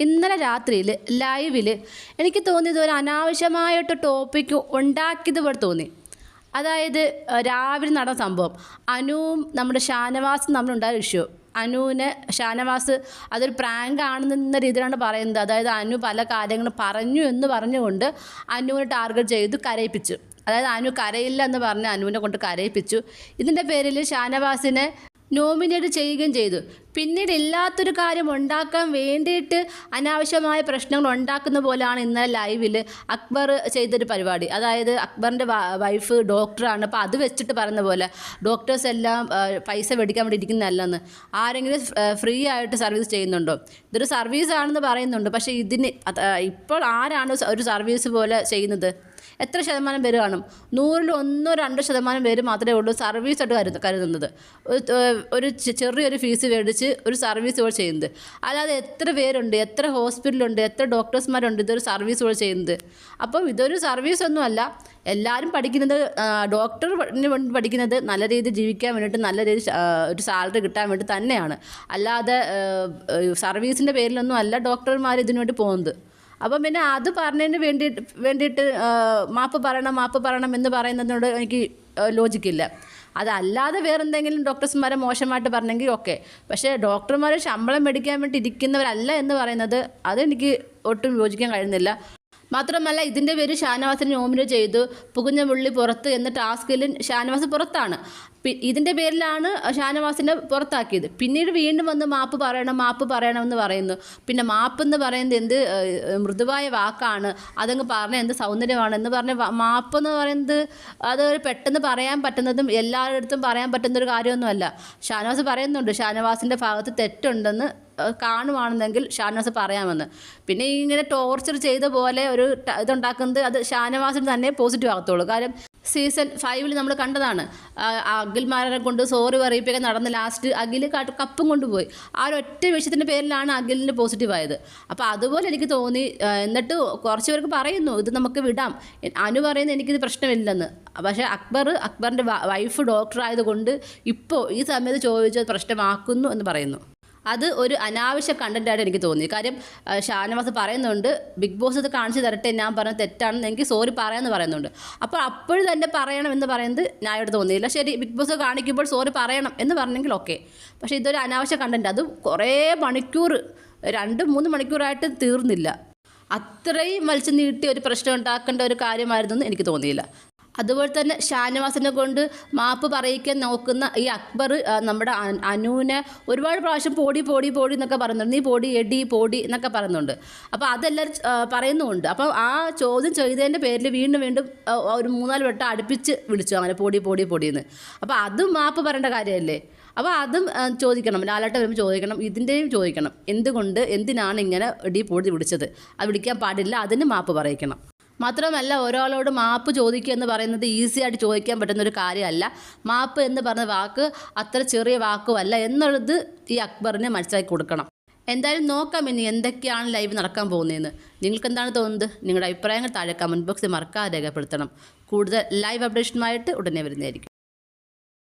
ഇന്നലെ രാത്രിയിൽ ലൈവിൽ എനിക്ക് തോന്നിയത് ഒരു അനാവശ്യമായിട്ട് ടോപ്പിക്ക് ഉണ്ടാക്കിയത് പോലെ തോന്നി. അതായത് രാവിലെ നടന്ന സംഭവം. അനുവും നമ്മുടെ ഷാനവാസും തമ്മിലുണ്ടായ ഇഷ്യൂ അനുവിന് ഷാനവാസ് അതൊരു പ്രാങ്ക് ആണെന്ന രീതിയിലാണ് പറയുന്നത്. അതായത് അനു പല കാര്യങ്ങളും പറഞ്ഞു എന്ന് പറഞ്ഞുകൊണ്ട് അനുവിനെ ടാർഗറ്റ് ചെയ്ത് കരയിപ്പിച്ചു. അതായത് അനു കരയില്ല എന്ന് പറഞ്ഞ് അനുവിനെ കൊണ്ട് കരയിപ്പിച്ചു. ഇതിന്റെ പേരിൽ ഷാനവാസിനെ നോമിനേറ്റ് ചെയ്യുകയും ചെയ്തു. പിന്നീട് ഇല്ലാത്തൊരു കാര്യം ഉണ്ടാക്കാൻ വേണ്ടിയിട്ട് അനാവശ്യമായ പ്രശ്നങ്ങൾ ഉണ്ടാക്കുന്ന പോലെയാണ് ഇന്നലെ ലൈവിൽ അക്ബർ ചെയ്തൊരു പരിപാടി. അതായത് അക്ബറിന്റെ വൈഫ് ഡോക്ടറാണ്. അപ്പോൾ അത് വെച്ചിട്ട് പറയുന്ന പോലെ ഡോക്ടേഴ്സ് എല്ലാം പൈസ മേടിക്കാൻ വേണ്ടി ഇരിക്കുന്നതല്ലെന്ന്. ആരെങ്കിലും ഫ്രീ ആയിട്ട് സർവീസ് ചെയ്യുന്നുണ്ടോ? ഇതൊരു സർവീസ് ആണെന്ന് പറയുന്നുണ്ട്. പക്ഷേ ഇതിന് ഇപ്പോൾ ആരാണ് ഒരു സർവീസ് പോലെ ചെയ്യുന്നത്? എത്ര ശതമാനം പേര് കാണും? നൂറിൽ ഒന്നോ രണ്ടോ ശതമാനം പേര് മാത്രമേ ഉള്ളൂ സർവീസ് ആയിട്ട് കരുത കരുതുന്നത്. ഒരു, ചെറിയൊരു ഫീസ് മേടിച്ച് ഒരു സർവീസ് പോലെ ചെയ്യുന്നത്. അല്ലാതെ എത്ര പേരുണ്ട് എത്ര ഹോസ്പിറ്റലുണ്ട് എത്ര ഡോക്ടേഴ്സ്മാരുണ്ട് ഇതൊരു സർവീസ് പോലെ ചെയ്യുന്നത്? അപ്പം ഇതൊരു സർവീസ് ഒന്നുമല്ല എല്ലാവരും പഠിക്കുന്നത് ഡോക്ടർ പഠിക്കുന്നത് നല്ല രീതിയിൽ ജീവിക്കാൻ വേണ്ടിയിട്ട് നല്ല രീതിയിൽ ഒരു സാലറി കിട്ടാൻ വേണ്ടി തന്നെയാണ്. അല്ലാതെ സർവീസിന്റെ പേരിലൊന്നും അല്ല ഡോക്ടർമാർ ഇതിനു വേണ്ടി പോകുന്നത്. അപ്പം പിന്നെ അത് പറഞ്ഞതിന് വേണ്ടി വേണ്ടിയിട്ട് മാപ്പ് പറയണം മാപ്പ് പറയണം എന്ന് പറയുന്നതിനോട് എനിക്ക് ലോജിക്കില്ല അതല്ലാതെ വേറെ എന്തെങ്കിലും ഡോക്ടേഴ്സ്മാരെ മോശമായിട്ട് പറഞ്ഞെങ്കിൽ ഓക്കെ. പക്ഷേ ഡോക്ടർമാർ ശമ്പളം മേടിക്കാൻ വേണ്ടി ഇരിക്കുന്നവരല്ല എന്ന് പറയുന്നത് അതെനിക്ക് ഒട്ടും യോജിക്കാൻ കഴിയുന്നില്ല. മാത്രമല്ല ഇതിന്റെ പേര് ഷാനവാസിനെ നോമിനേറ്റ് ചെയ്തു. പുകുഞ്ഞ പുള്ളി പുറത്ത് എന്ന ടാസ്കിൽ ഷാനവാസ് പുറത്താണ്. ഇതിന്റെ പേരിലാണ് ഷാനവാസിനെ പുറത്താക്കിയത്. പിന്നീട് വീണ്ടും വന്ന് മാപ്പ് പറയണം മാപ്പ് പറയണമെന്ന് പറയുന്നു. പിന്നെ മാപ്പ് എന്ന് പറയുന്നത് എന്ത് മൃദുവായ വാക്കാണ്. അതങ്ങ് പറഞ്ഞ എന്ത് സൗന്ദര്യമാണ് എന്ന് പറഞ്ഞ മാപ്പ് എന്ന് പറയുന്നത് അത് പെട്ടെന്ന് പറയാൻ പറ്റുന്നതും എല്ലാവരുടെ അടുത്തും പറയാൻ പറ്റുന്ന ഒരു കാര്യമൊന്നുമല്ല. ഷാനവാസ് പറയുന്നുണ്ട് ഷാനവാസിന്റെ ഭാഗത്ത് തെറ്റുണ്ടെന്ന് കാണുവാണെന്നെങ്കിൽ ഷാനവാസ് പറയാമെന്ന്. പിന്നെ ഇങ്ങനെ ടോർച്ചർ ചെയ്ത പോലെ ഒരു ഇതുണ്ടാക്കുന്നത് അത് ഷാനവാസിന് തന്നെ പോസിറ്റീവ് ആകത്തുള്ളൂ. കാരണം സീസൺ ഫൈവിൽ നമ്മൾ കണ്ടതാണ്. അഖിൽമാരെ കൊണ്ട് സോറി പറയിപ്പിക്കാൻ നടന്ന് ലാസ്റ്റ് അഖിൽ കപ്പും കൊണ്ടുപോയി. ആ ഒരു ഒറ്റ വിഷയത്തിന്റെ പേരിലാണ് അഖിലിന് പോസിറ്റീവ് ആയത്. അപ്പോൾ അതുപോലെ എനിക്ക് തോന്നി എന്നിട്ട് കുറച്ച് പേർക്ക് പറയുന്നു ഇത് നമുക്ക് വിടാം. അനു പറയുന്നത് എനിക്കിത് പ്രശ്നമില്ലെന്ന്. പക്ഷേ അക്ബർ അക്ബറിന്റെ വൈഫ് ഡോക്ടർ ആയതുകൊണ്ട് ഇപ്പോൾ ഈ സമയത്ത് ചോദിച്ചത് പ്രശ്നമാക്കുന്നു എന്ന് പറയുന്നു. അത് ഒരു അനാവശ്യ കണ്ടന്റായിട്ട് എനിക്ക് തോന്നി. കാര്യം ഷാനവാസ് പറയുന്നുണ്ട് ബിഗ് ബോസ് ഇത് കാണിച്ചു തരട്ടെ ഞാൻ പറഞ്ഞ തെറ്റാണെന്ന് എനിക്ക് സോറി പറയാമെന്ന് പറയുന്നുണ്ട്. അപ്പോൾ അപ്പോഴും തന്നെ പറയണം എന്ന് പറയുന്നത് ന്യായമായിട്ട് തോന്നിയില്ല. ശരി ബിഗ് ബോസ് കാണിക്കുമ്പോൾ സോറി പറയണം എന്ന് പറഞ്ഞെങ്കിൽ ഓക്കെ പക്ഷേ ഇതൊരു അനാവശ്യ കണ്ടന്റ് അത് കുറേ മണിക്കൂർ രണ്ട് മൂന്ന് മണിക്കൂറായിട്ട് തീർന്നില്ല. അത്രയും വലിച്ചു നീട്ടി ഒരു പ്രശ്നം ഉണ്ടാക്കേണ്ട ഒരു കാര്യമായിരുന്നു എന്ന് എനിക്ക് തോന്നിയില്ല. അതുപോലെ തന്നെ ഷാനവാസിനെ കൊണ്ട് മാപ്പ് പറയിക്കാൻ നോക്കുന്ന ഈ അക്ബർ നമ്മുടെ അനുവിനെ ഒരുപാട് പ്രാവശ്യം പോടി പോടി പോടി എന്നൊക്കെ പറയുന്നുണ്ട്. നീ പോടി എടി പോടി എന്നൊക്കെ പറയുന്നുണ്ട്. അപ്പോൾ അതെല്ലാവരും പറയുന്നുമുണ്ട്. അപ്പോൾ ആ ചോദ്യം ചെയ്തതിന്റെ പേരിൽ വീണ്ടും വീണ്ടും ഒരു മൂന്നാൽ വട്ടം അടുപ്പിച്ച് വിളിച്ചു അങ്ങനെ പോടി പോടി പൊടിയെന്ന്. അപ്പോൾ അതും മാപ്പ് പറയേണ്ട കാര്യമല്ലേ? അപ്പോൾ അതും ചോദിക്കണം. ലാലാട്ട വരുമ്പോൾ ചോദിക്കണം. ഇതിന്റെയും ചോദിക്കണം. എന്തുകൊണ്ട് എന്തിനാണ് ഇങ്ങനെ ഇടി പൊടി വിളിച്ചത്? അത് വിളിക്കാൻ പാടില്ല. അതിന് മാപ്പ് പറയിക്കണം. മാത്രമല്ല ഒരാളോട് മാപ്പ് ചോദിക്കുക എന്ന് പറയുന്നത് ഈസി ആയിട്ട് ചോദിക്കാൻ പറ്റുന്ന ഒരു കാര്യമല്ല. മാപ്പ് എന്ന് പറഞ്ഞ വാക്ക് അത്ര ചെറിയ വാക്കുമല്ല എന്നുള്ളത് ഈ അക്ബറിന് മനസ്സിലാക്കി കൊടുക്കണം. എന്തായാലും നോക്കാം ഇനി എന്തൊക്കെയാണ് ലൈവ് നടക്കാൻ പോകുന്നതെന്ന്. നിങ്ങൾക്ക് എന്താണ് തോന്നുന്നത്? നിങ്ങളുടെ അഭിപ്രായങ്ങൾ താഴെ കമന്റ് ബോക്സിൽ മറക്കാതെ രേഖപ്പെടുത്തണം. കൂടുതൽ ലൈവ് അപ്ഡേഷനുമായിട്ട് ഉടനെ വരുന്നതായിരിക്കും.